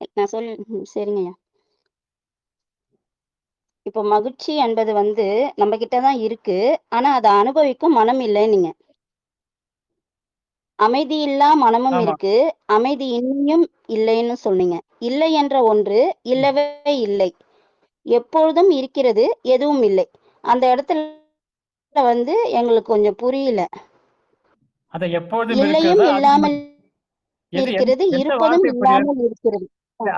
நான் சொல் சரிங்கய்யா. இப்போ மகிழ்ச்சி என்பது வந்து நம்ம கிட்ட தான் இருக்கு. ஆனா அத அனுபவிக்கும் மனம் இல்லைன்னீங்க. அமைதி இல்லா மனமும். இருக்கு. அமைதி இன்மையும் இல்லைன்னு சொன்னீங்க. இல்லை என்ற ஒன்று. இல்லவே இல்லை. எப்பொழுதும் இருக்கிறது, எதுவும் இல்லை. அந்த இடத்துல வந்து எங்களுக்கு கொஞ்சம் புரியல. இல்லையும் இல்லாமல் இருக்கிறது, இருப்பதும்? இல்லாமல் இருக்கிறது.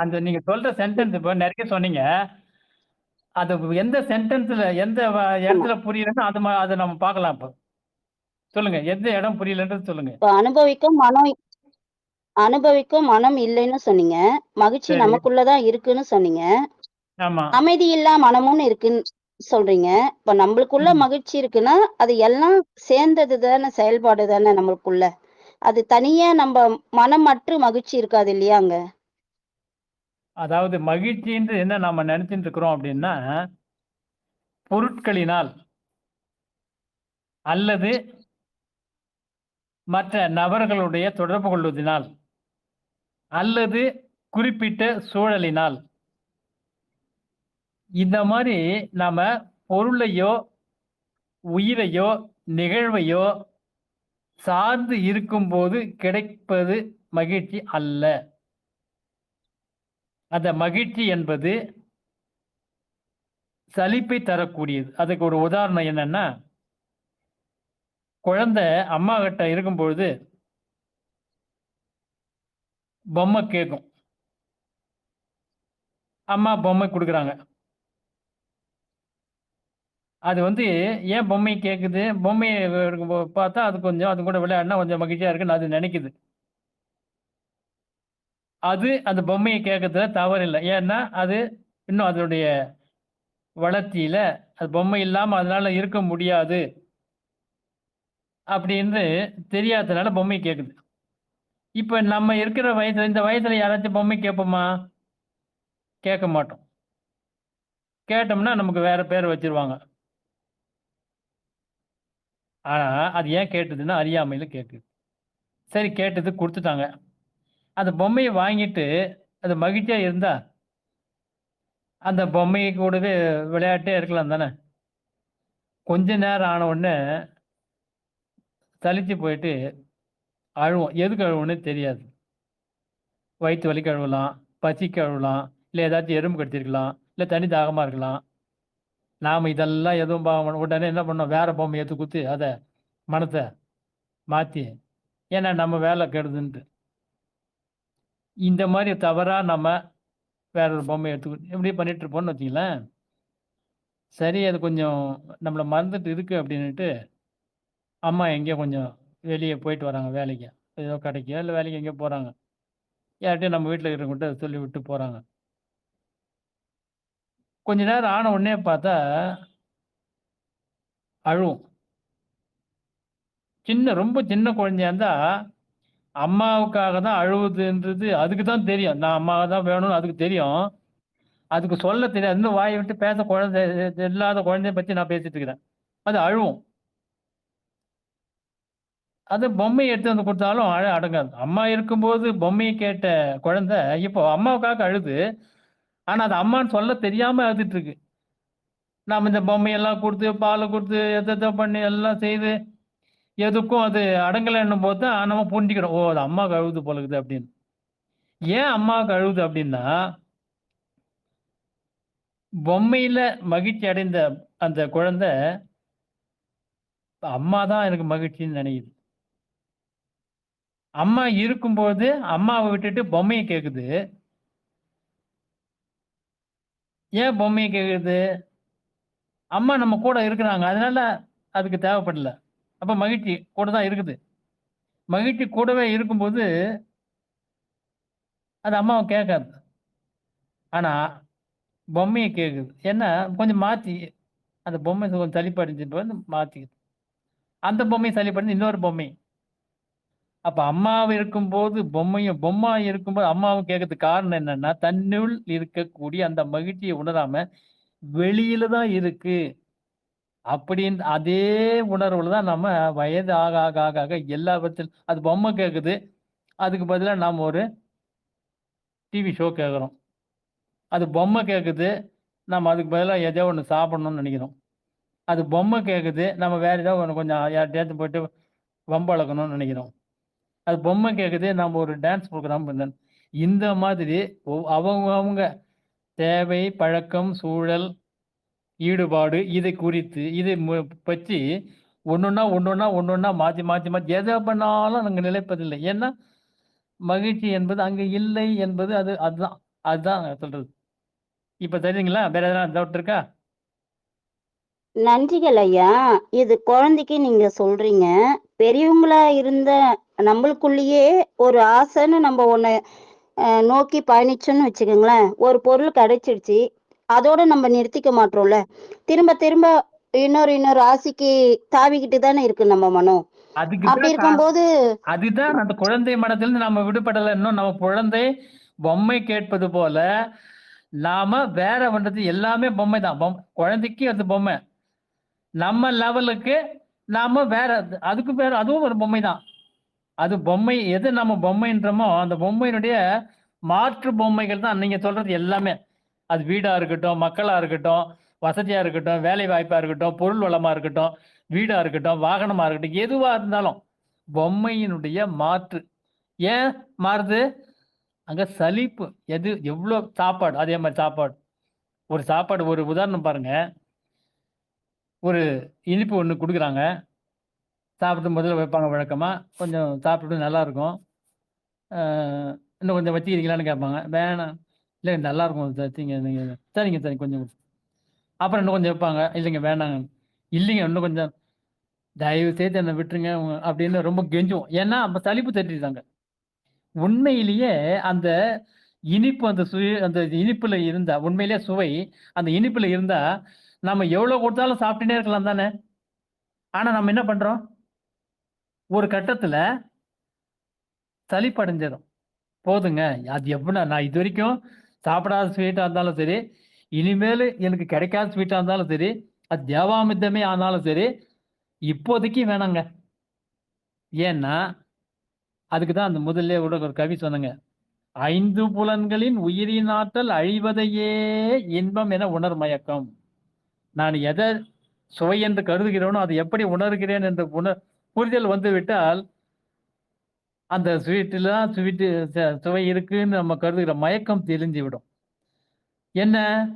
அந்த நீங்க சொல்ற சென்டென்ஸ் இப்ப நெறைய சொன்னீங்க. அது எந்த சென்டென்ஸ்ல எந்த. இடத்துல புரியலன்னு அது அத நம்ம பார்க்கலாம் இப்ப. சொல்லுங்க. எந்த இடம் புரியலன்றது சொல்லுங்க. இப்ப அனுபவிக்கும் மனம் அனுபவிக்கும் மனம் இல்லைன்னு சொன்னீங்க. மகிழ்ச்சி சரி. நமக்குள்ள தான் இருக்குன்னு சொன்னீங்க. ஆமா. அமைதி இல்லா மனமும்னு இருக்குன்னு சொல்றீங்க. இப்ப நம்மளுக்குள்ள. மகிழ்ச்சி இருக்குன்னா, அது எல்லாம் சேர்ந்தது தானே செயல்பாடு தானே நம்மளுக்குள்ள. அது தனியா நம்ப மனமற்று மகிழ்ச்சி இருக்காது இல்லையாங்க? அதாவது மகிழ்ச்சின்றது என்ன நம்ம நினைச்சிட்டு இருக்கிறோம் அப்படின்னா பொருட்களினால் அல்லது மற்ற நபர்களுடைய தொடர்பு கொள்வதினால் அல்லது குறிப்பிட்ட சூழலினால் இந்த மாதிரி நாம பொருளையோ, உயிரையோ, நிகழ்வையோ சார்ந்து இருக்கும்போது கிடைப்பது மகிழ்ச்சி அல்ல. அந்த மகிழ்ச்சி என்பது சலிப்பை தரக்கூடியது. அதுக்கு ஒரு உதாரணம் என்னன்னா குழந்தை அம்மாகிட்ட இருக்கும்பொழுது பொம்மை கேட்கும் அம்மா பொம்மை கொடுக்குறாங்க. அது வந்து ஏன் பொம்மை கேட்குது பொம்மையை பார்த்தா அது கொஞ்சம் அது கூட விளையாடுனா கொஞ்சம் மகிழ்ச்சியாக இருக்குன்னு அது நினைக்குது. அது அந்த பொம்மையை கேட்கறதுல தவறு இல்லை ஏன்னா, அது இன்னும் அதனுடைய வளர்ச்சியில அது பொம்மை இல்லாம அதனால இருக்க முடியாது. அப்படின்னு தெரியாதனால பொம்மை கேட்குது இப்போ நம்ம இருக்கிற வயசுல இந்த வயசுல யாராச்சும் பொம்மை கேட்போமா? கேட்க மாட்டோம். கேட்டோம்னா நமக்கு வேற பேர் வச்சிருவாங்க ஆனா, அது ஏன் கேட்டதுன்னா, அறியாமையில கேட்குது சரி கேட்டது கொடுத்துட்டாங்க அந்த பொம்மையை வாங்கிட்டு அது மகிழ்ச்சியாக இருந்தா அந்த பொம்மை கூடவே விளையாட்டே இருக்கலாம் தானே! கொஞ்ச நேரம் ஆன உடனே சலிச்சு போயிட்டு அழுவோம். எதுக்கு அழுவோன்னே தெரியாது. வயிற்று வலி கழுவலாம் பசிக்கு கழுவலாம் இல்லை ஏதாச்சும் எறும்பு கடிச்சிருக்கலாம், இல்லை தனி தாகமாக இருக்கலாம். நாம் இதெல்லாம் எதுவும் பார்க்க உடனே என்ன பண்ணோம், வேற பொம்மை எடுத்து குத்து அதை மனத்தை மாற்றி ஏன்னா நம்ம வேலை கெடுதுன்ட்டு. இந்த மாதிரி தவறாக நம்ம வேற ஒரு பொம்மை எடுத்து இப்படியே பண்ணிட்டு இருப்போம்னு வச்சுக்கங்களேன். சரி அது கொஞ்சம் நம்மளை மறந்துட்டு இருக்கு அப்படின்னுட்டு, அம்மா எங்கேயோ கொஞ்சம் வெளியே போயிட்டு வராங்க வேலைக்கு. ஏதோ கடைக்கோ, இல்லை வேலைக்கு எங்கேயோ போகிறாங்க யார்கிட்டயும் நம்ம வீட்டில் இருக்கிறவங்ககிட்ட சொல்லி விட்டு போகிறாங்க கொஞ்ச நேரம் ஆன உடனே பார்த்தா அழுவும். சின்ன ரொம்ப சின்ன குழந்தையா இருந்தால் அம்மாவுக்காக தான் அழுவுதுன்றது அதுக்கு தான் தெரியும். நான் அம்மாவை தான் வேணும்னு அதுக்கு தெரியும். அதுக்கு சொல்ல தெரியாது. இன்னும் வாயை விட்டு பேச குழந்தை இல்லாத குழந்தைய பற்றி நான் பேசிட்டு இருக்கிறேன். அது அழுவும். அது பொம்மையை எடுத்து வந்து கொடுத்தாலும் அழ அடங்காது. அம்மா இருக்கும்போது பொம்மையை கேட்ட குழந்தை, இப்போ அம்மாவுக்காக அழுது. ஆனால் அது அம்மான்னு சொல்ல தெரியாமல் அழுதுட்டு இருக்கு. நாம் இந்த பொம்மையெல்லாம் கொடுத்து பால கொடுத்து எதோ பண்ணி எல்லாம் செய்து, எதுக்கும் அது அடங்கலைன்னும் போது தான் நம்ம புரிஞ்சுக்கிறோம். ஓ! அது அம்மாவுக்கு அழுகுது போல அப்படின்னு. ஏன் அம்மாவுக்கு அழுகுது அப்படின்னா பொம்மையில மகிழ்ச்சி அடைந்த அந்த குழந்தை அம்மா தான் எனக்கு மகிழ்ச்சின்னு நினைக்குது அம்மா இருக்கும்போது அம்மாவை விட்டுட்டு பொம்மையை கேட்குது ஏன் பொம்மையை கேட்குது அம்மா நம்ம கூட இருக்கிறாங்க. அதனால அதுக்கு தேவைப்படல. அப்ப மகிழ்ச்சி கூட தான் இருக்குது. மகிழ்ச்சி கூடவே இருக்கும்போது அது அம்மாவை கேட்காது. ஆனால் பொம்மையை கேட்குது ஏன்னா, கொஞ்சம் மாற்றி அந்த பொம்மை கொஞ்சம் சலிப்படைஞ்சிட்டு மாற்றிக்குது அந்த பொம்மையை சளிப்படைஞ்சு இன்னொரு பொம்மை. அப்போ அம்மாவு இருக்கும்போது பொம்மையும் பொம்மா இருக்கும்போது அம்மாவும் கேட்கறதுக்கு காரணம் என்னன்னா, தன்னுள் இருக்கக்கூடிய அந்த மகிழ்ச்சியை உணராம, வெளியில தான் இருக்கு. அப்படின்னு அதே உணர்வுல தான் நம்ம வயது ஆக, ஆக, ஆக, ஆக எல்லா எல்லாவற்றிலும் அது பொம்மை கேட்குது. அதுக்கு பதிலாக நாம் ஒரு டிவி ஷோ கேட்குறோம் அது பொம்மை கேட்குது நம்ம அதுக்கு பதிலாக ஏதோ ஒன்று சாப்பிடணும்னு நினைக்கிறோம். அது பொம்மை கேட்குது நம்ம வேறு ஏதோ ஒன்று கொஞ்சம் யார்கிட்டயாச்சும் போயிட்டு வம்பளக்கணும்னு நினைக்கிறோம். அது பொம்மை கேட்குது நம்ம ஒரு டான்ஸ் ப்ரோக்ராம் பண்ண இந்த மாதிரி அவங்க அவங்க தேவை பழக்கம் சூழல் ஈடுபாடு இதை குறித்து இதை பற்றி ஒன்றுன்னா ஒன்றுன்னா ஒன்றுன்னா மாற்றி மாற்றி மாற்றி எதை பண்ணாலும் நாங்கள் நிலைப்பதில்லை. ஏன்னா மகிழ்ச்சி என்பது அங்கே இல்லை என்பது அது அதுதான் அதுதான் சொல்றது. இப்போ தெரியுங்களா வேற எதனா டவுட் இருக்கா? நன்றிகள் ஐயா. இது குழந்தைக்கு நீங்க சொல்றீங்க. பெரியவங்களா இருந்த நம்மளுக்குள்ளேயே ஒரு ஆசைன்னு நம்ம ஒன்று நோக்கி பயணிச்சோன்னு வச்சுக்கோங்களேன். ஒரு பொருள் கிடைச்சிடுச்சு. அதோட நம்ம நிறுத்திக்க மாட்டோம்ல. திரும்ப திரும்ப இன்னொரு இன்னொரு ஆசைக்கு தாவிக்கிட்டு தானே இருக்கு நம்ம மனம் அப்படி இருக்கும்போது அதுதான் அந்த குழந்தை மனதிலிருந்து நம்ம விடுபடலை. இன்னும் நம்ம குழந்தை பொம்மை கேட்பது போல நாம வேற பண்றது எல்லாமே பொம்மை தான். குழந்தைக்கு அது பொம்மை. நம்ம லெவலுக்கு நாம வேற அதுக்கு வேற அதுவும் ஒரு பொம்மை தான். அது பொம்மை எது நம்ம பொம்மைன்றமோ அந்த பொம்மையினுடைய மாற்று பொம்மைகள் தான். நீங்க சொல்றது எல்லாமே. அது வீடாக இருக்கட்டும் மக்களாக இருக்கட்டும் வசதியாக இருக்கட்டும் வேலை வாய்ப்பாக இருக்கட்டும் பொருள் வளமாக இருக்கட்டும் வீடாக இருக்கட்டும் வாகனமாக இருக்கட்டும் எதுவாக இருந்தாலும் பொம்மையினுடைய மாற்று. ஏன் மாறுது? அங்கே சலிப்பு. எது எவ்வளோ சாப்பாடு? அதே மாதிரி சாப்பாடு. ஒரு சாப்பாடு ஒரு உதாரணம் பாருங்க. ஒரு இனிப்பு ஒன்று கொடுக்குறாங்க. சாப்பிட்டு முதல்ல வைப்பாங்க வழக்கமாக கொஞ்சம் சாப்பிட்டு நல்லா இருக்கும். இன்னும் கொஞ்சம் வச்சுக்கிறீங்களான்னு கேட்பாங்க. வேணாம். இல்லை நல்லா இருக்கும். தச்சிங்க நீங்கள் சரிங்க சரிங்க கொஞ்சம் அப்புறம் இன்னும் கொஞ்சம் வைப்பாங்க. இல்லைங்க வேணாங்க இல்லைங்க இன்னும் கொஞ்சம் தயவு செய்து என்னை விட்டுருங்க. உங்க- அப்படின்னு ரொம்ப கெஞ்சுவோம். ஏன்னா நம்ம சலிப்பு தட்டிட்டாங்க உண்மையிலேயே அந்த இனிப்பு அந்த சுய அந்த இனிப்புல இருந்தா உண்மையிலேயே சுவை அந்த இனிப்புல இருந்தா நம்ம எவ்வளவு கொடுத்தாலும் சாப்பிட்டுட்டே இருக்கலாம் தானே. ஆனா நம்ம என்ன பண்றோம்? ஒரு கட்டத்துல சலிப்படைஞ்சிடும் போதுங்க. அது எவ்வளோ நான் இது வரைக்கும் சாப்பிடாத ஸ்வீட்டாக இருந்தாலும் சரி இனிமேல் எனக்கு கிடைக்காத ஸ்வீட்டாக இருந்தாலும் சரி அது தேவாமித்தமே ஆனாலும் சரி இப்போதைக்கு வேணாங்க. ஏன்னா அதுக்கு தான் அந்த முதல்ல கூட ஒரு கவி சொன்னங்க ஐந்து புலன்களின் உயிரின் ஆற்றல் அழிவதையே இன்பம் என உணர் மயக்கம். நான் எதை சுவை என்று கருதுகிறேனோ அதை எப்படி உணர்கிறேன் என்ற உணர் புரிதல் வந்துவிட்டால் அந்த ஸ்வீட்டெலாம் ஸ்வீட்டு சுவை இருக்குன்னு நம்ம கருதுகிற மயக்கம் தெளிஞ்சு விடும் என்ன?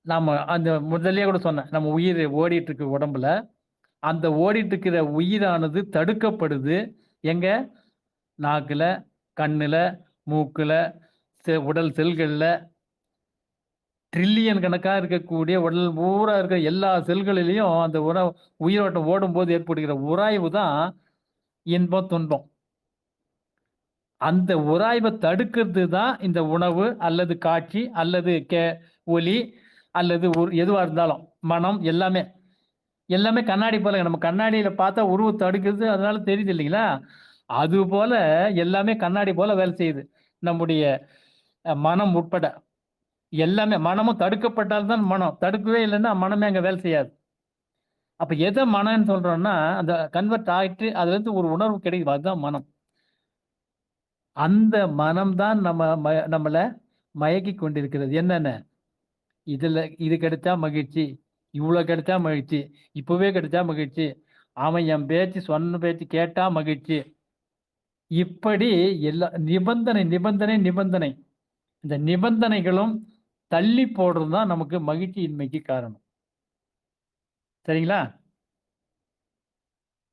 நம்ம அந்த முதல்லயே கூட சொன்னேன் நம்ம உயிர் ஓடிட்டு இருக்கு உடம்புல. அந்த ஓடிட்டு இருக்கிற உயிரானது தடுக்கப்படுது. எங்க? நாக்குல கண்ணுல மூக்குல செ- உடல் செல்களில். ட்ரில்லியன் கணக்காக இருக்கக்கூடிய உடல் பூரா இருக்கிற எல்லா செல்களிலையும் அந்த உண உயிரோட்டம் ஓடும்போது ஏற்படுகிற உராய்வு தான் இன்பம் துன்பம் அந்த உராய்வை தடுக்கிறது தான் இந்த உணவு அல்லது காட்சி அல்லது கே ஒலி அல்லது ஒரு எதுவாக இருந்தாலும் மனம் எல்லாமே. எல்லாமே கண்ணாடி போல நம்ம கண்ணாடியில பார்த்தா உருவ தடுக்குது அதனால தெரியுது இல்லைங்களா? அது போல எல்லாமே கண்ணாடி போல வேலை செய்யுது. நம்முடைய மனம் உட்பட. எல்லாமே மனமும் தடுக்கப்பட்டால்தான் மனம். தடுக்கவே இல்லைன்னா மனமே அங்க வேலை செய்யாது. அப்ப எதை மனம்னு சொல்றோம்னா அந்த கன்வெர்ட் ஆயிட்டு அதுல இருந்து ஒரு உணர்வு கிடைக்குது. அதுதான் மனம். அந்த மனம் தான் நம்ம ம- மயக்கி கொண்டிருக்கிறது. என்னென்ன? இதுல இது கிடைச்சா மகிழ்ச்சி இவ்வளோ கிடைச்சா மகிழ்ச்சி இப்பவே கிடைச்சா மகிழ்ச்சி அவன் என் பேச்சு சொன்ன பேச்சு கேட்டா மகிழ்ச்சி. இப்படி எல்லா நிபந்தனை நிபந்தனை நிபந்தனை. இந்த நிபந்தனைகளும் தள்ளி போடுறது தான் நமக்கு மகிழ்ச்சியின்மைக்கு காரணம். சரிங்களா?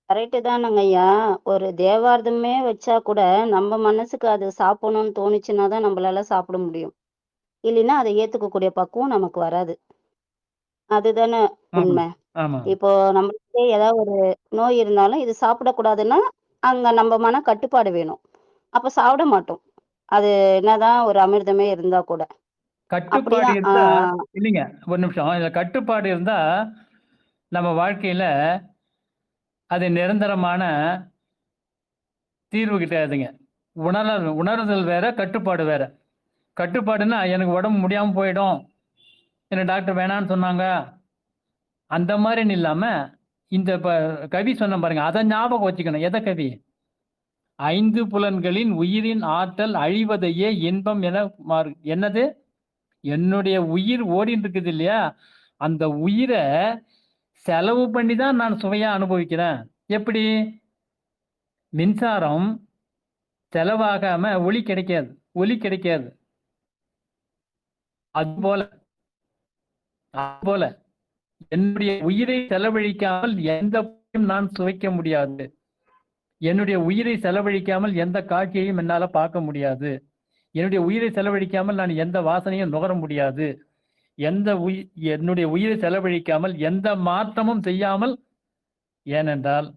கரெக்டு தானங்க ஐயா. ஒரு தேவார்த்தமே வச்சா கூட நம்ம மனசுக்கு அது சாப்பிடணும்னு தோணுச்சுன்னா தான் நம்மளால சாப்பிட முடியும். இல்லைன்னா அதை ஏத்துக்கக்கூடிய பக்குவம் நமக்கு வராது. அதுதானே உண்மை. இப்போ நம்மளுக்கே ஏதாவது ஒரு நோய் இருந்தாலும் இது சாப்பிடக்கூடாதுன்னா அங்க நம்ம மன கட்டுப்பாடு வேணும். அப்ப சாப்பிட மாட்டோம். அது என்னதான் ஒரு அமிர்தமே இருந்தா கூட. கட்டுப்பாடு இருந்தா ஒரு நிமிஷம். கட்டுப்பாடு இருந்தா நம்ம வாழ்க்கையில் அது நிரந்தரமான தீர்வு கிடையாதுங்க. உணர உணர்தல் வேற கட்டுப்பாடு வேற. கட்டுப்பாடுன்னா எனக்கு உடம்பு முடியாமல் போயிடும். என்ன டாக்டர் வேணான்னு சொன்னாங்க. அந்த மாதிரின்னு இல்லாமல் இந்த இப்போ கவி சொன்ன பாருங்க அதை ஞாபகம் வச்சுக்கணும். எதை கவி? ஐந்து புலன்களின் உயிரின் ஆற்றல் அழிவதையே இன்பம் என மாறு என்னது? என்னுடைய உயிர் ஓடின்னு இருக்குது இல்லையா? அந்த உயிரை செலவு பண்ணி தான் நான் சுவையா அனுபவிக்கிறேன். எப்படி? மின்சாரம் செலவாகாம ஒளி கிடைக்காது ஒலி கிடைக்காது. அதுபோல அதுபோல என்னுடைய உயிரை செலவழிக்காமல் எந்த நான் சுவைக்க முடியாது. என்னுடைய உயிரை செலவழிக்காமல் எந்த காட்சியையும் என்னால பார்க்க முடியாது. என்னுடைய உயிரை செலவழிக்காமல் நான் எந்த வாசனையும் நுகர முடியாது. எந்த உயிர் என்னுடைய உயிரை செலவழிக்காமல் எந்த மாற்றமும் செய்யாமல் ஏனென்றால்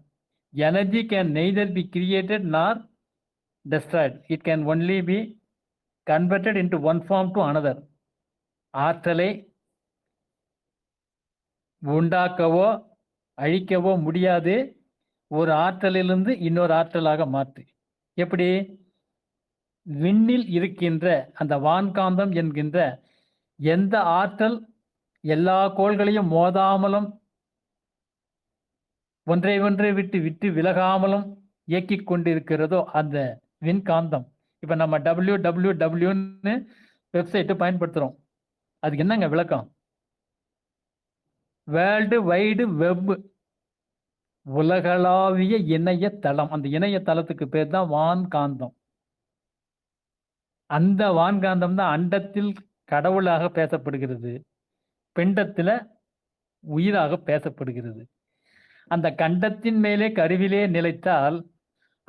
energy can neither be created nor destroyed it can only be converted into one form to another ஆற்றலை உண்டாக்கவோ அழிக்கவோ முடியாது. ஒரு ஆற்றலிலிருந்து இன்னொரு ஆற்றலாக மாற்று. எப்படி? விண்ணில் இருக்கின்ற அந்த வான்காந்தம் என்கின்ற எந்த ஆற்றல் எல்லா கோள்களையும் மோதாமலும் ஒன்றை ஒன்றை விட்டு விட்டு விலகாமலும் இயக்கிக் கொண்டிருக்கிறதோ அந்த விண்காந்தம். இப்ப நம்ம டபிள்யூ டபிள்யூ டபிள்யூன்னு வெப்சைட்டு பயன்படுத்துறோம். அதுக்கு என்னங்க விளக்கம்? வேர்ல்டு வைடு வெப் உலகளாவிய இணைய தளம் அந்த இணைய தளத்துக்கு பேர் தான் வான்காந்தம். அந்த வான்காந்தம் தான் அண்டத்தில் கடவுளாக பேசப்படுகிறது. பிண்டத்தில் உயிராக பேசப்படுகிறது. அந்த கண்டத்தின் மேலே கருவிலே நிலைத்தால்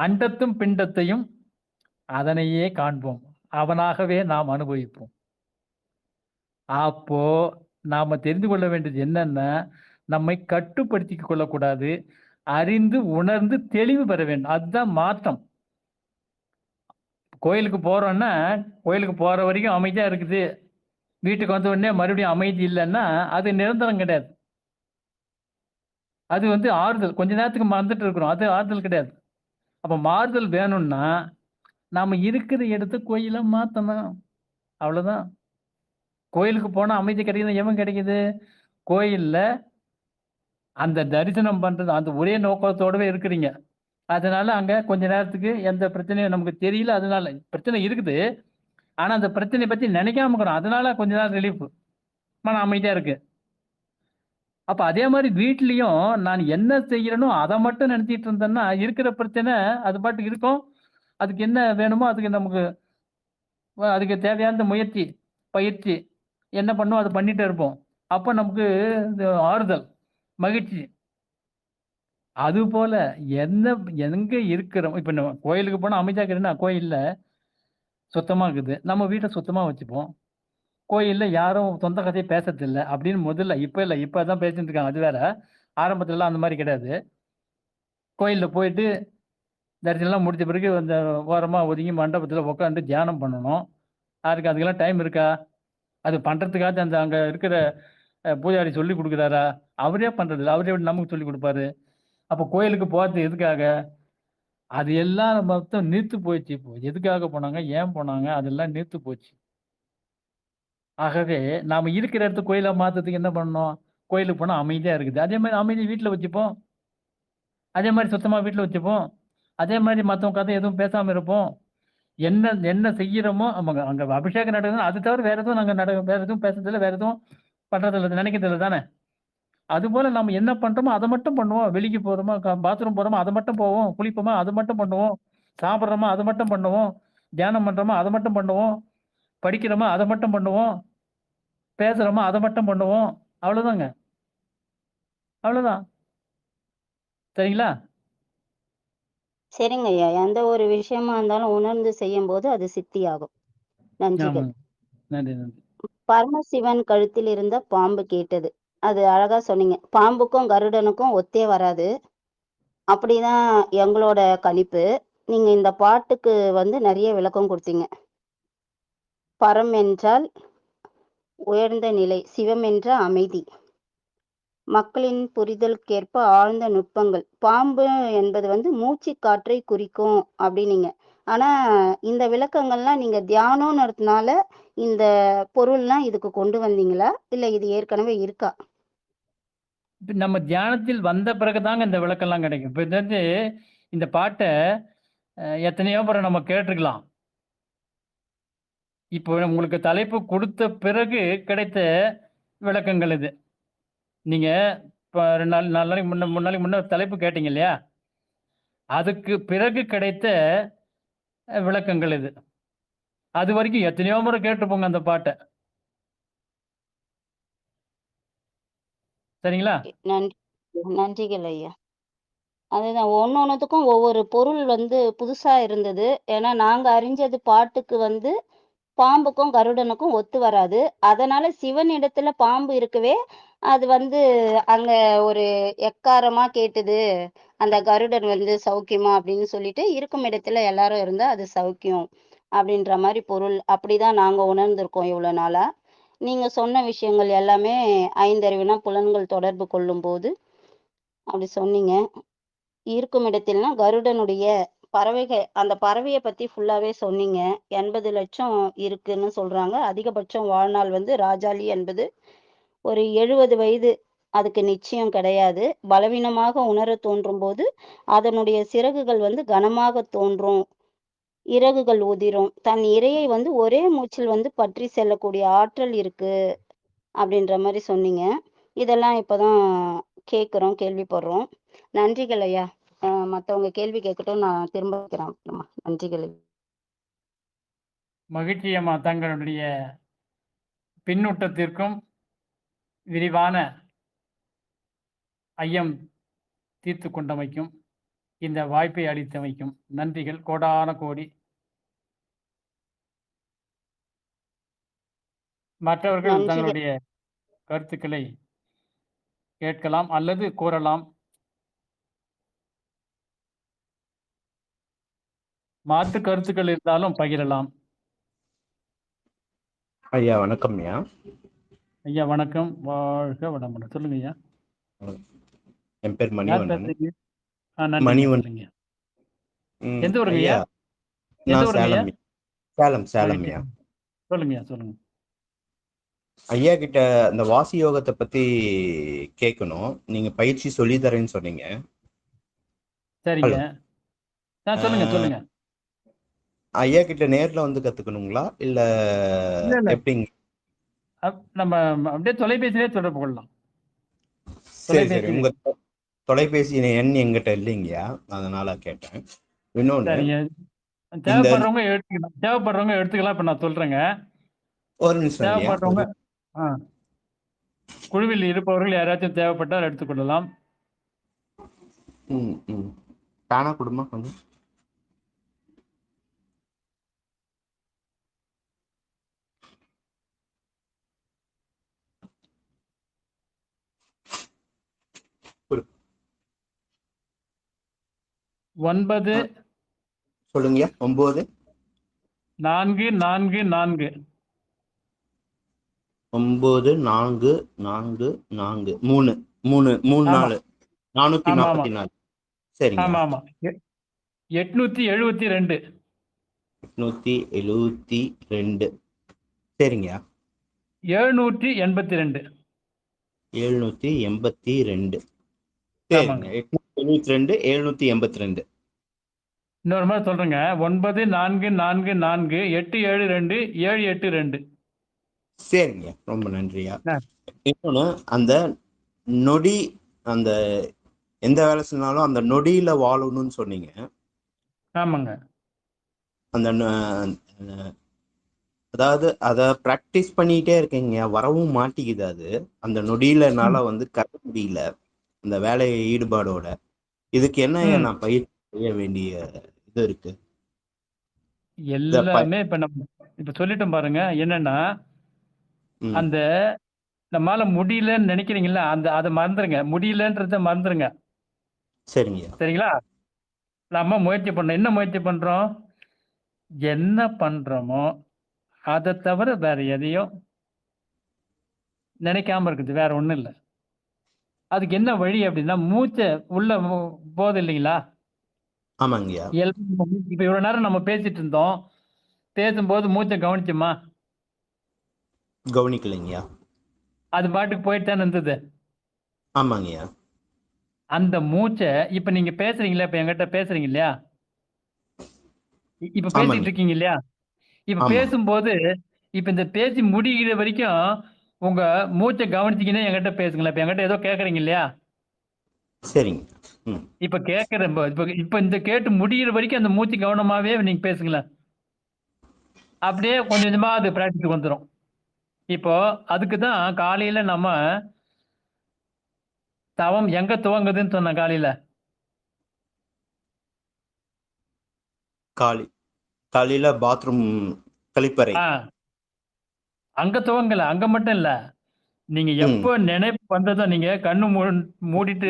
அண்டத்தும் பிண்டத்தையும் அதனையே காண்போம். அவனாகவே நாம் அனுபவிப்போம். அப்போ நாம தெரிந்து கொள்ள வேண்டியது என்னன்னா நம்மை கட்டுப்படுத்தி கொள்ளக்கூடாது. அறிந்து உணர்ந்து தெளிவு பெற வேண்டும். அதுதான் மாற்றம். கோயிலுக்கு போறோம்னா கோயிலுக்கு போற வரைக்கும் அமைதியா இருக்குது. வீட்டுக்கு வந்த உடனே மறுபடியும் அமைதி இல்லைன்னா அது நிரந்தரம் கிடையாது. அது வந்து ஆறுதல். கொஞ்ச நேரத்துக்கு மறந்துட்டு இருக்கிறோம். அது ஆறுதல் கிடையாது. அப்போ மாறுதல் வேணும்னா நாம் இருக்கிற இடத்த கோயிலை மாற்றணும் அவ்வளோதான் கோயிலுக்கு போனால் அமைதி கிடைக்குது? எவன் கிடைக்குது? கோயிலில் அந்த தரிசனம் பண்ணுறது அந்த ஒரே நோக்கத்தோடவே இருக்கிறீங்க. அதனால அங்கே கொஞ்ச நேரத்துக்கு எந்த பிரச்சனையும் நமக்கு தெரியல. அதனால பிரச்சனை இருக்குது. ஆனா அந்த பிரச்சனையை பத்தி நினைக்காம இருக்கிறோம். அதனால கொஞ்ச நேரம் ரிலீஃப் மன அமைதியா இருக்கு. அப்ப அதே மாதிரி வீட்லயும் நான் என்ன செய்யறேனோ அதை மட்டும் நினைச்சிட்டு இருந்தேன்னா இருக்கிற பிரச்சனை அது பாட்டுக்கு இருக்கும். அதுக்கு என்ன வேணுமோ அதுக்கு நமக்கு அதுக்கு தேவையான முயற்சி பயிற்சி என்ன பண்ணும் அதை பண்ணிட்டே இருப்போம். அப்போ நமக்கு ஆறுதல் மகிழ்ச்சி. அது போல என்ன எங்க இருக்கிறோம்? இப்ப நம்ம கோயிலுக்கு போனா அமைதியா இருக்கிறேன்னா கோயில்ல சுத்தமாக இருக்குது நம்ம வீட்டை சுத்தமாக வச்சுப்போம். கோயிலில் யாரும் சொந்த கதையை பேசுறதில்ல அப்படின்னு முதல்ல இப்போ இல்லை இப்போ தான் பேசிட்டு இருக்காங்க. அது வேற. ஆரம்பத்துலலாம் அந்த மாதிரி கிடையாது. கோயிலில் போயிட்டு தரிசனம்லாம் முடித்த பிறகு அந்த ஓரமாக ஒதுங்கி மண்டபத்தில் உட்காந்து தியானம் பண்ணணும். யாருக்கு அதுக்கெல்லாம் டைம் இருக்கா? அது பண்ணுறதுக்காக அந்த அங்கே இருக்கிற பூஜாரி சொல்லி கொடுக்குறாரா? அவரே பண்ணுறது அவரே நமக்கு சொல்லி கொடுப்பாரு. அப்போ கோயிலுக்கு போகிறது எதுக்காக? அது எல்லாம் மொத்தம் நீர்த்து போயிடுச்சு இப்போ. எதுக்காக போனாங்க? ஏன் போனாங்க? அதெல்லாம் நீர்த்து போச்சு. ஆகவே நாம் இருக்கிற இடத்து கோயிலை மாற்றுறதுக்கு என்ன பண்ணணும்? கோயிலுக்கு போனால் அமைதியாக இருக்குது. அதே மாதிரி அமைதி வீட்டில் வச்சுப்போம். அதே மாதிரி சுத்தமாக வீட்டில் வச்சுப்போம். அதே மாதிரி மற்றவங்க கதை எதுவும் பேசாமல் இருப்போம். என்ன என்ன செய்கிறோமோ அவங்க அங்கே அபிஷேகம் நடக்குதுன்னா அது தவிர வேறு எதுவும் நாங்கள் நட வேறு எதுவும் பேசுறதில்ல வேறு எதுவும் பண்றதில்ல. நினைக்கிறதில்ல தானே? அது போல நம்ம என்ன பண்றோமோ அதை மட்டும் பண்ணுவோம். வெளிக்கு போறோமா பாத்ரூம் போறோமா அதை மட்டும் போவோம். குளிப்போமா அது மட்டும் பண்ணுவோம். சாப்பிட்றோமா அதை மட்டும் பண்ணுவோம். தியானம் பண்றோமா அதை மட்டும் பண்ணுவோம். படிக்கிறோமா அதை மட்டும் பண்ணுவோம். பேசுறோமா அதை மட்டும் பண்ணுவோம். அவ்வளவுதாங்க. அவ்வளவுதான். சரிங்களா? சரிங்க ஐயா. எந்த ஒரு விஷயமா இருந்தாலும் உணர்ந்து செய்யும் போது அது சித்தியாகும். நன்றிகள். நன்றி நன்றி. பரமசிவன் கழுத்தில் இருந்த பாம்பு கேட்டது. அது அழகா சொன்னீங்க. பாம்புக்கும் கருடனுக்கும் ஒத்தே வராது. அப்படிதான் எங்களோட கணிப்பு. நீங்க இந்த பாட்டுக்கு வந்து நிறைய விளக்கம் கொடுத்தீங்க. பரம் என்றால் உயர்ந்த நிலை சிவம் என்ற அமைதி. மக்களின் புரிதலுக்கேற்ப ஆழ்ந்த நுட்பங்கள். பாம்பு என்பது வந்து மூச்சு காற்றை குறிக்கும் அப்படின்னீங்க. ஆனா இந்த விளக்கங்கள்லாம் நீங்க தியானம்ன்றதுனால இந்த பொருள்லாம் இதுக்கு கொண்டு வந்தீங்களா? இல்ல இது ஏற்கனவே இருக்கா? நம்ம தியானத்தில் வந்த பிறகுதாங்க இந்த விளக்கெல்லாம் கிடைக்கும். இப்போ இது வந்து இந்த பாட்டை எத்தனையோ முறை நம்ம கேட்டிருக்கலாம். இப்போ உங்களுக்கு தலைப்பு கொடுத்த பிறகு கிடைத்த விளக்கங்கள் இது. நீங்கள் இப்போ ரெண்டு நாள் நாலு நாளைக்கு முன்ன மூணு நாளைக்கு முன்ன தலைப்பு கேட்டீங்க இல்லையா? அதுக்கு பிறகு கிடைத்த விளக்கங்கள் இது. அது வரைக்கும் எத்தனையோ முறை கேட்டுப்போங்க அந்த பாட்டை. சரிங்களா? நன்றி நன்றிகள் ஐயா. அதுதான் ஒன்று ஒன்றுத்துக்கும் ஒவ்வொரு பொருள் வந்து புதுசாக இருந்தது. ஏன்னா நாங்கள் அறிஞ்சது பாட்டுக்கு வந்து பாம்புக்கும் கருடனுக்கும் ஒத்து வராது. அதனால சிவன் இடத்துல பாம்பு இருக்கவே அது வந்து அங்க ஒரு எக்காரமா கேட்டுது அந்த கருடன் வந்து சௌக்கியமா அப்படின்னு சொல்லிட்டு இருக்கும் இடத்துல எல்லாரும் இருந்தா அது சௌக்கியம் அப்படின்ற மாதிரி பொருள். அப்படிதான் நாங்க உணர்ந்திருக்கோம் இவ்வளவு நாளா. நீங்க சொன்ன விஷயங்கள் எல்லாமே ஐந்தறிவினா புலன்கள் தொடர்பு கொள்ளும் போது அப்படி சொன்னீங்க. இருக்கும் இடத்தில்னா கருடனுடைய பறவைகள் அந்த பறவையை பத்தி ஃபுல்லாவே சொன்னீங்க. எண்பது லட்சம் இருக்குன்னு சொல்றாங்க. அதிகபட்சம் வாழ்நாள் வந்து ராஜாளி என்பது ஒரு எழுபது வயது அதுக்கு நிச்சயம் கிடையாது. பலவீனமாக உணர தோன்றும் போது அதனுடைய சிறகுகள் வந்து கனமாக தோன்றும். இறகுகள் உதிரும். தன் இரையை வந்து ஒரே மூச்சில் வந்து பற்றி செல்லக்கூடிய ஆற்றல் இருக்கு அப்படின்ற மாதிரி சொன்னீங்க. இதெல்லாம் இப்போதான் கேட்குறோம் கேள்விப்படுறோம். நன்றிகள் ஐயா. மற்றவங்க கேள்வி கேட்கட்டும் நான் திரும்ப வைக்கிறேன். நன்றிகள் மகிழ்ச்சி அம்மா தங்களுடைய பின்னூட்டத்திற்கும் விரிவான ஐயம் தீர்த்து கொண்டமைக்கும் இந்த வாய்ப்பை அளித்தமைக்கும் நன்றிகள். கோடான கோடி மற்றவர்கள். தங்களுடைய கருத்துக்களை கேட்கலாம் அல்லது கூறலாம். மாற்று கருத்துக்கள் இருந்தாலும் பகிரலாம். ஐயா வணக்கம் ஐயா. ஐயா வணக்கம். வாழ்க வளமுடன். சொல்லுங்க ஐயா. என் பேர் மணிவண்ணன். மணிவண்ணன். எந்த ஊருங்க ஐயா? எந்த நான் ஊருங்க ஐயா? சேலம் சேலம் சேலம் ஐயா. சொல்லுங்க ஐயா, சொல்லுங்க. ஐயா கிட்ட இந்த வாசி யோகத்தை பத்தி கேட்கணும் நீங்க பயிற்சி சொல்லி தரேன்னு சொன்னீங்க. சரிங்க. சொல்லுங்க சொல்லுங்க. ஐயா கிட்ட நேர்ல வந்து கத்துக்கணுங்களா? இல்ல. எப்படிங்க? நம்ம அப்படியே தொலைபேசியிலே தொடர்பு கொள்ளலாம். சரி சரி. தொலைபேசி. உங்க தொலைபேசி எண் எங்கிட்ட இல்லைங்கய்யா. அதனால கேட்டேன். இன்னொன்னு தேவைப்படுறவங்க எடுத்துக்கலாம். தேவைப்படுறவங்க எடுத்துக்கலாம். இப்ப நான் சொல்றேங்க. ஒரு நிமிஷம் தேவைப்படுறவங்க குழுவில் இருப்பவர்கள் யாராச்சும் தேவைப்பட்டால் எடுத்துக்கொள்ளலாம் தானா கொடுமா கொஞ்சம்? ஒன்பது சொல்லுங்கய்யா. ஒன்பது நான்கு நான்கு நான்கு. ஒன்பது நான்கு நான்கு நான்கு. மூணு. மூணு மூணு. நாலு. நானூத்தி நாற்பத்தி நாலு. சரிங்க. ஆமா எட்நூத்தி எழுபத்தி ரெண்டு. எட்நூத்தி எழுவத்தி ரெண்டு. சரிங்கய்யா எழுநூற்றி எண்பத்தி ரெண்டு. எழுநூத்தி எண்பத்தி ரெண்டு. சரிங்க. எட்நூத்தி எழுவத்தி ரெண்டு எழுநூத்தி எண்பத்தி ரெண்டு. இன்னொரு மாதிரி சொல்றேங்க. ஒன்பது நான்கு நான்கு நான்கு எட்டு ஏழு ரெண்டு ஏழு எட்டு ரெண்டு. சரிங்க. ரொம்ப நன்றியா. இன்னொன்னு அந்த நொடி அந்த எந்த வேலை செஞ்சாலும் அந்த நொடியில வாழணும்னு சொன்னீங்க. ஆமாங்க. அந்த அதாவது அதை ப்ராக்டிஸ் பண்ணிக்கிட்டே இருக்கீங்க. வரவும் மாட்டேங்குது அது. அந்த நொடியில என்னால வந்து கற்க முடியல. அந்த வேலை ஈடுபாடோட. இதுக்கு என்ன. நான் பயிற்சி செய்ய வேண்டிய இது இருக்கு? எல்லாமே இப்ப நம்ம இப்ப சொல்லிட்டோம் பாருங்க. என்னன்னா அந்த நம்மால முடியலன்னு நினைக்கிறீங்களா? அந்த அதை மறந்துருங்க. முடியலன்றத மறந்துருங்க. சரிங்க சரிங்களா? நம்ம முயற்சி பண்ணோம் என்ன முயற்சி பண்றோம்? என்ன பண்றோமோ அதை தவிர வேற எதையும் நினைக்காம இருக்குது. வேற ஒண்ணும் இல்லை. அதுக்கு என்ன வழி அப்படின்னா மூச்சை உள்ள போகுது இல்லைங்களா? இயல்பு இப்ப இவ்வளவு நேரம் நம்ம பேசிட்டு இருந்தோம். பேசும்போது மூச்சை கவனிச்சுமா? கவனிக்கலைங்கய்யா. அது பாட்டுக்கு போயிட்டு தானே இருந்தது? ஆமாங்கய்யா. அந்த மூச்சை இப்ப நீங்க பேசுறீங்களா? இப்ப என்கிட்ட பேசுறீங்க இல்லையா? இப்ப. பேசிட்டு இருக்கீங்க இல்லையா? இப்ப. பேசும்போது இப்ப இந்த பேசி முடிகிற வரைக்கும் உங்க மூச்சை கவனிச்சீங்கன்னா என்கிட்ட பேசுங்களேன். இப்ப என்கிட்ட ஏதோ கேக்குறீங்க இல்லையா? சரிங்க. இப்ப கேக்குற இப்ப இப்ப- இப்ப இந்த கேட்டு முடிகிற வரைக்கும் அந்த மூச்சு கவனமாவே நீங்க பேசுங்களேன். அப்படியே கொஞ்சம் கொஞ்சமா அது பிராக்டிஸ் வந்துடும் இப்போ அதுக்கு தான் காலையில நம்ம தவம் எங்க துவங்குதுன்னு சொன்ன காலையில. காலி காலையில பாத்ரூம் கழிப்பறை. அங்க துவங்கல அங்க மட்டும் இல்ல. நீங்க. எப்போ நினைப்பு வந்ததோ நீங்க கண்ணு மூடிட்டு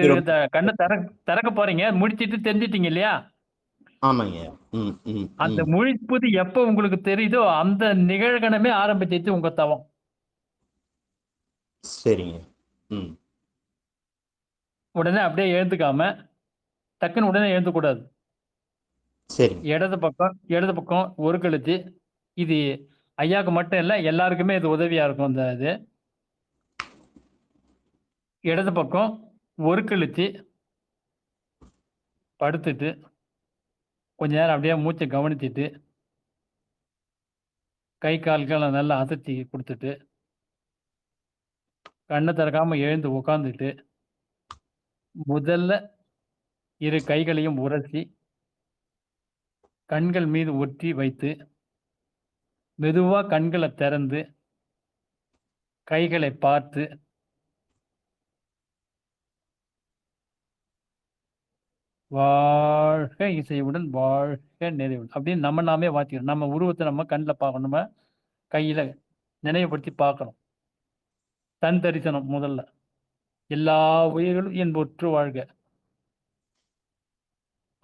கண்ணை திற திறக்க போறீங்க முடிச்சிட்டு தெரிஞ்சிட்டீங்க இல்லையா? ஆமாங்க. அந்த முழிப்புது எப்போ உங்களுக்கு தெரியுதோ அந்த நிகழ்கணமே ஆரம்பிச்சிச்சு உங்க தவம். சரிங்க. ம். உடனே அப்படியே எழுந்துக்காம டக்குன்னு உடனே எழுந்துக்கூடாது. சரிங்க. இடது பக்கம் இடது பக்கம் ஒரு கழிச்சு இது ஐயாவுக்கு மட்டும் இல்லை எல்லாருக்குமே இது உதவியா இருக்கும் அந்த இது. இடது பக்கம் ஒரு கழிச்சு படுத்துட்டு கொஞ்ச நேரம் அப்படியே மூச்சை கவனிச்சிட்டு கை கால்களை நல்லா அசைச்சி கொடுத்துட்டு கண்ணை திறக்காம எழுந்து உட்காந்துட்டு முதல்ல இரு கைகளையும் உரசி கண்கள் மீது ஒற்றி வைத்து மெதுவாக கண்களை திறந்து கைகளை பார்த்து வாழ்க இசையுடன் வாழ்க நிறைவுடன் அப்படின்னு நம்ம நாமே வாத்திக்கணும் நம்ம உருவத்தை நம்ம கண்ணில் பார்க்கணும் நம்ம கையில் நினைவுபடுத்தி பார்க்கணும். தன் தரிசனம் முதல்ல. எல்லா உயிர்களும் என் ஒற்று வாழ்க.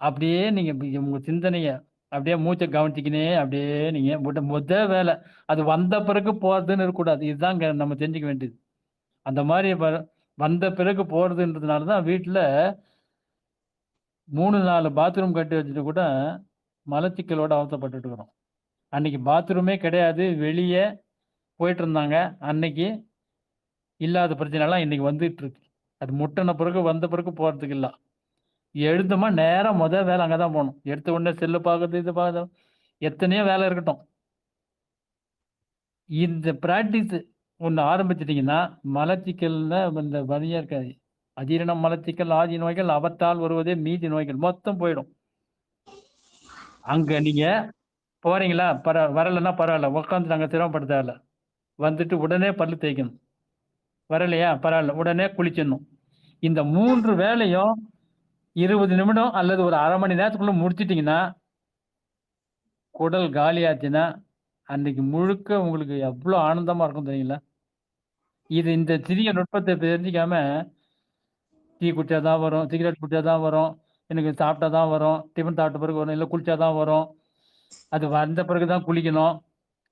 அப்படியே நீங்க உங்கள் உங்க சிந்தனைய அப்படியே மூச்சை கவனிச்சிக்கினே அப்படியே நீங்க முத முத வேலை அது வந்த பிறகு போறதுன்னு இருக்கக்கூடாது. இதுதான் நம்ம தெரிஞ்சுக்க வேண்டியது. அந்த மாதிரி வந்த பிறகு போறதுன்றதுனால தான் வீட்டில் மூணு நாலு பாத்ரூம் கட்டி வச்சுட்டு கூட மலச்சிக்கலோட அவசப்பட்டுட்டு இருக்கிறோம். அன்னைக்கு பாத்ரூமே கிடையாது. வெளியே போயிட்டு இருந்தாங்க. அன்னைக்கு இல்லாத பிரச்சனைலாம் இன்னைக்கு வந்துட்டு இருக்கு அது முட்டின பிறகு வந்த பிறகு போறதுக்கு இல்லை. எழுந்தோமா நேரம் முத வேலை அங்கே தான் போகணும். எடுத்த உடனே செல்லு பார்க்கறது இது பார்க்குறது. எத்தனையோ வேலை இருக்கட்டும். இந்த ப்ராக்டிஸ் ஒன்று ஆரம்பிச்சிட்டிங்கன்னா மலச்சிக்கல்ல இந்த வலியாக இருக்காது. அஜீரணம் மலச்சிக்கல் ஆதி நோய்கள் அவத்தால் வருவதே மீதி நோய்கள். மொத்தம் போயிடும். அங்கே நீங்கள் போறீங்களா? பர வரலைன்னா பரவாயில்ல. உட்காந்து நாங்கள் சிரமப்பட வந்துட்டு உடனே பல்லு தேய்க்கணும். வரலையா? பரவாயில்ல. உடனே குளிச்சிடணும். இந்த மூன்று வேலையும் இருபது நிமிடம் அல்லது ஒரு அரை மணி நேரத்துக்குள்ள முடிச்சிட்டிங்கன்னா குடல் காலியாச்சுன்னா அன்னைக்கு முழுக்க உங்களுக்கு எவ்வளோ ஆனந்தமா இருக்கும் தெரியுங்களா? இது இந்த சிறிய நுட்பத்தை தெரிஞ்சிக்காம டீ குடிச்சா தான் வரும் சிகரெட் குடிச்சா தான் வரும் எனக்கு சாப்பிட்டா தான் வரும் டிஃபன் சாப்பிட்ட பிறகு வரும் இல்லை குளிச்சா தான் வரும். அது வந்த பிறகு தான் குளிக்கணும்.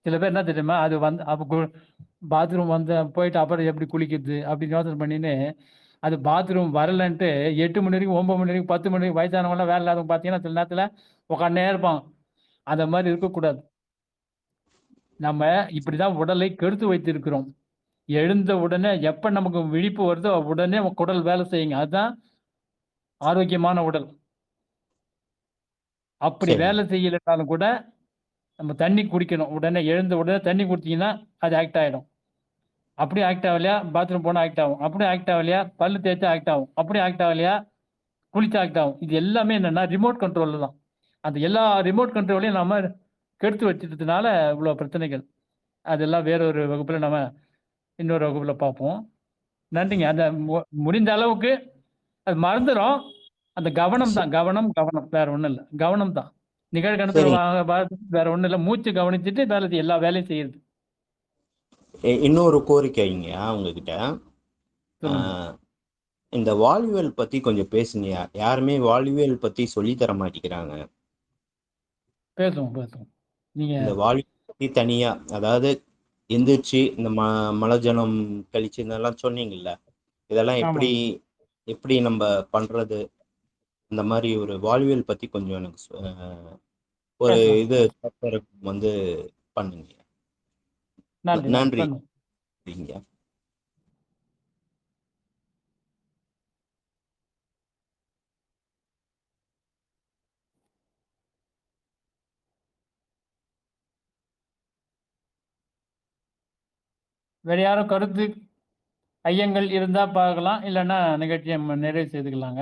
சில பேர் என்ன தெரியுமா? அது வந்து அப்போ பாத்ரூம் வந்து போயிட்டு அப்புறம் எப்படி குளிக்கிறது அப்படின்னு யோசனை பண்ணின்னு அது பாத்ரூம் வரலன்ட்டு எட்டு மணி வரைக்கும் ஒன்பது மணி வரைக்கும் பத்து மணி வரைக்கும் வயசானவங்களாம் வேலை இல்லாதவங்க பார்த்தீங்கன்னா சில நேரத்தில் உட்காந்தே இருப்பான் அந்த மாதிரி இருக்கக்கூடாது. நம்ம இப்படிதான் உடலை கெடுத்து வைத்திருக்கிறோம். எழுந்த உடனே எப்ப நமக்கு விழிப்பு வருதோ உடனே குடல் வேலை செய்யுங்க. அதுதான் ஆரோக்கியமான உடல். அப்படி. வேலை செய்யலைனாலும் கூட நம்ம தண்ணி குடிக்கணும். உடனே எழுந்த உடனே தண்ணி குடிச்சீங்கன்னா அது ஆக்ட் ஆகிடும் அப்படியே ஆக்ட் ஆகலையா? பாத்ரூம் போனால் ஆக்ட் ஆகும். அப்படியே ஆக்ட் ஆகலையா? பல்லு தேய்ச்சா ஆக்ட் ஆகும். அப்படியே ஆக்ட் ஆகலையா? குளிச்சா ஆக்ட் ஆகும். இது எல்லாமே என்னன்னா ரிமோட் கண்ட்ரோலில் தான். அந்த எல்லா ரிமோட் கண்ட்ரோலையும் நம்ம கெடுத்து வச்சிட்டதுனால இவ்வளோ பிரச்சனைகள். அதெல்லாம் வேற ஒரு வகுப்பில் நம்ம இன்னொரு வகுப்பில் பார்ப்போம். நன்றிங்க. அந்த முடிந்த அளவுக்கு அது மறந்துடும் அந்த கவனம் தான். கவனம் கவனம். வேற ஒன்றும் இல்லை. கவனம் தான். நிகழ்கணத்தில் வேற ஒன்றும் இல்லை. மூச்சு கவனிச்சுட்டு வேலை எல்லா வேலையும் செய்யுது இன்னொரு கோரிக்கைங்க உங்ககிட்ட. இந்த வாழ்வியல் பத்தி கொஞ்சம் பேசுங்க. யாருமே வாழ்வியல் பத்தி சொல்லி தர மாட்டேங்கிறாங்க. பேசுவோம் பேசுவோம். நீங்க இந்த வாழ்வியல் பத்தி தனியா அதாவது எந்திரிச்சு இந்த ம மலஜலம் கழிச்சு இதெல்லாம் சொன்னீங்கல்ல. இதெல்லாம் எப்படி எப்படி நம்ம பண்றது? இந்த மாதிரி ஒரு வாழ்வியல் பத்தி கொஞ்சம் எனக்கு ஒரு. இது வந்து பண்ணுங்க. நன்றி நன்றி. வேற யாரும் கருத்து ஐயங்கள் இருந்தா பார்க்கலாம் இல்லைன்னா நிகழ்ச்சியை நிறைவு செய்துக்கலாங்க.